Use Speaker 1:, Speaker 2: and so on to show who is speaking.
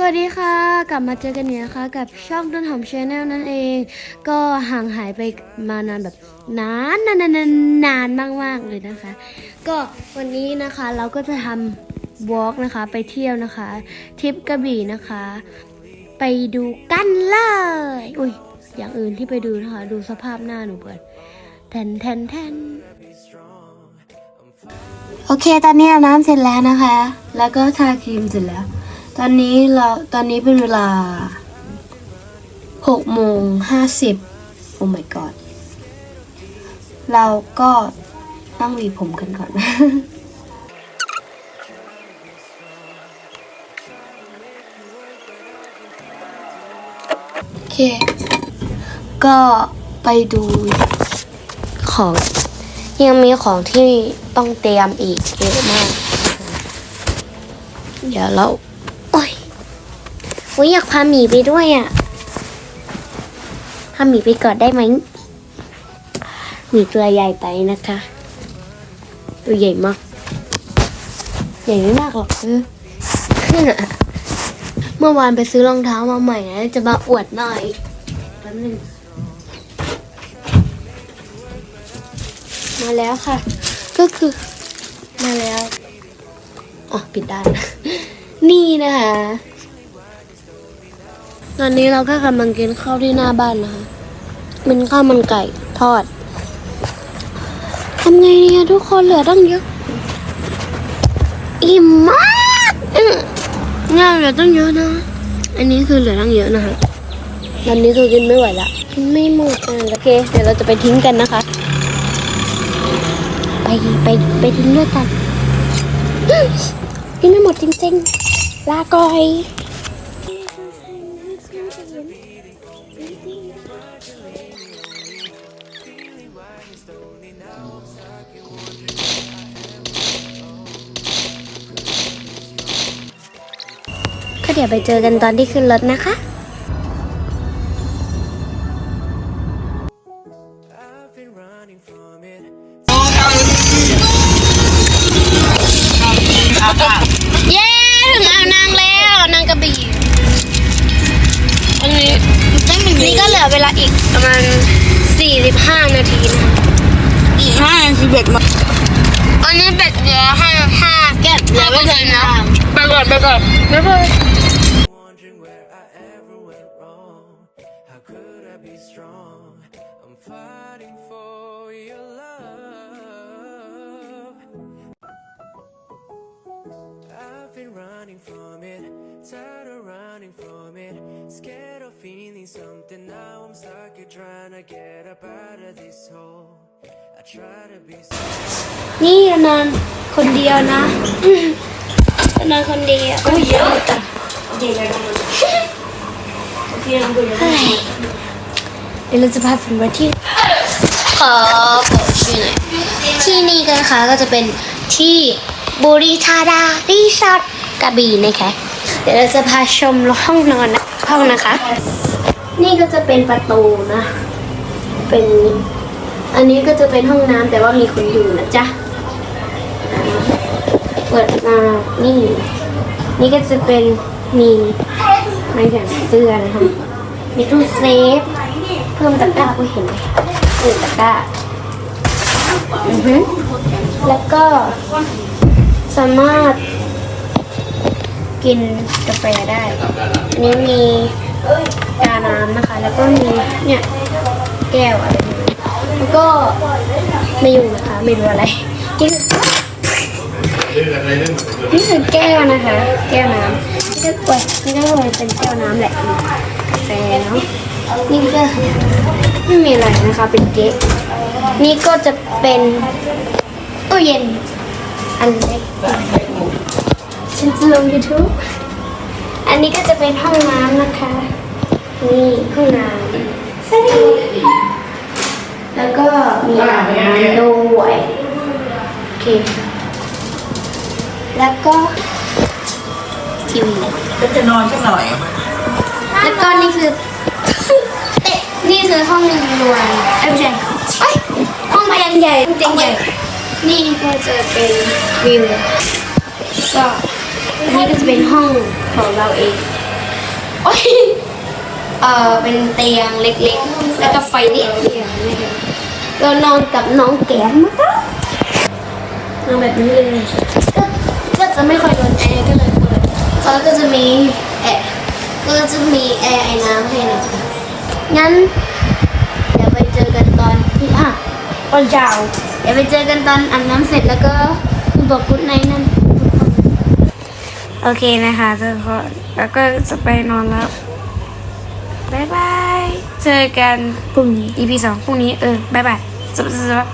Speaker 1: สวัสดีค่ะ กลับมาเจอกันเนี่ยนะคะกับช่องต้นหอมชาแนลนั่นเอง ก็ห่างหายไปมานานแบบนานนานนานนานนานมากเลยนะคะ ก็วันนี้นะคะเราก็จะทำวอล์กนะคะไปเที่ยวนะคะทริปกระบี่นะคะ ไปดูกันเลยอุ้ยอย่างอื่นที่ไปดูนะคะ ดูสภาพหน้าหนูเปิดแทนแทนแทนโอเค ตอนนี้อาบน้ำเสร็จแล้วนะคะ แล้วก็ทาครีมเสร็จแล้ว ตอนนี้เราตอนนี้เป็นเวลาหกโมงห้าสิบโอ้ my god เราก็นั่งหวีผมกันก่อน โอเค ก็ไปดูของ ยังมีของที่ต้องเตรียมอีกเยอะมาก เดี๋ยวเรา โอ้ยอยากพาหมีไปด้วยอะพาหมีไปก่อนได้ไหมหมีตัวใหญ่ไปนะคะ ตัวใหญ่มาก ใหญ่ไม่มากหรอกเออเมื่อวานไปซื้อรองเท้ามาใหม่นะจะมาอวดหน่อยแป๊บนึงมาแล้วค่ะ ก็คือมาแล้วอ๋อปิดด้านนี่นะคะ ตอนนี้เราก็กำลังกินข้าวที่หน้าบ้านนะคะเป็นข้าวมันไก่ทอดทำไงเนี่ยทุกคนเหลือตั้งเยอะอิ่มมากอืมงาเหลือตั้งเยอะนะ อันนี้คือเหลือตั้งเยอะนะคะวันนี้คือกินไม่ไหวละกินไม่หมดอะโอเค เดี๋ยวเราจะไปทิ้งกันนะคะ ไปไปไปทิ้งด้วยกัน กินไม่หมดจริงๆ ลาก่อย ก็เดี๋ยวไปเจอกันตอนที่ขึ้นรถนะคะ เย้ถึงอ่าวนางแล้วนางกระบี่อันนี้นี่ก็เหลือเวลาอีกประมาณ 45 นาทีนะคะ
Speaker 2: อีกห้านาทีเบ็ดมา
Speaker 1: อันนี้เบ็ดเหลือห้าห้าแก้ว
Speaker 2: เหลือไม่เกินนะไปก่อนไปก่อน
Speaker 1: ไม่เป็น
Speaker 3: wondering something. Now I'm stuck here trying to get up out of this hole. I try to be.
Speaker 1: นี่นอนคนเดียวนะอืมนอนคนเดียวโอ้ยเยอะจังเฮ้ยเดี๋ยวเราจะพาคุณไปที่ขอบอกชื่อหน่อยที่นี่กันนะคะก็จะเป็นที่บุรีธาดารีสอร์ทกระบี่นะคะเดี๋ยวเราจะพาชมห้องนอนนะห้องนะคะ นี่ก็จะเป็นประตูนะ เป็น อันนี้ก็จะเป็นห้องน้ำแต่ว่ามีคนอยู่นะจ๊ะ เปิดมานี่ นี่ก็จะเป็นมีไม้แขวนเสื้อนะคะมีตู้เซฟ เพิ่มตะกร้าก็เห็นไหมเพิ่มตะกร้าอือฮึแล้วก็สามารถกินกาแฟได้ อันนี้มี น้ำนะคะ แล้วก็มีเนี่ยแก้วอะไรแล้วก็ไม่อยู่นะคะไม่รู้อะไรนี่คือนี่คือแก้วนะคะ แก้วน้ำนี่ก็เปิดนี่ก็เลยเป็นแก้วน้ำแหละกาแฟเนาะนี่ก็ไม่มีอะไรนะคะ เป็นเก๊กนี่ก็จะเป็นตู้เย็นอันเล็กฉันจะลง YouTube อันนี้ก็จะเป็นห้องน้ำนะคะ นี่ห้องน้ำสวัสดีแล้วก็มีอาบน้ำด้วยโอเค แล้วก็ทีวี
Speaker 2: ก็จะนอนสักหน่อย
Speaker 1: แล้วก็นี่คือเอ๊ะนี่คือห้องนวลเอ้ยไม่ใช่เอ้ยห้องเตียงใหญ่เตียงใหญ่ นี่ก็จะเป็นวิวก็อันนี่ก็จะเป็นห้องของเราเองโอ้ย เออเป็นเตียงเล็กๆ แล้วก็ไฟเดี่ยวเรานอนกับน้องแก้มนะคะนอนแบบนี้เลย ก็ก็จะไม่ค่อยโดนแอร์ก็เลยเปิดเขาก็จะมีแอร์ก็จะมีแอร์ไอ้น้ำให้นะคะงั้นเดี๋ยวไปเจอกันตอนที่อะตอนเช้าเดี๋ยวไปเจอกันตอนอาบน้ำเสร็จแล้วก็บอกกุ๊ดไนท์นั่นทุกคนโอเคนะคะทุกคนแล้วก็จะไปนอนแล้ว บายบาย เจอกันพรุ่งนี้ EP สองพรุ่งนี้ เออบายบายสวัสดี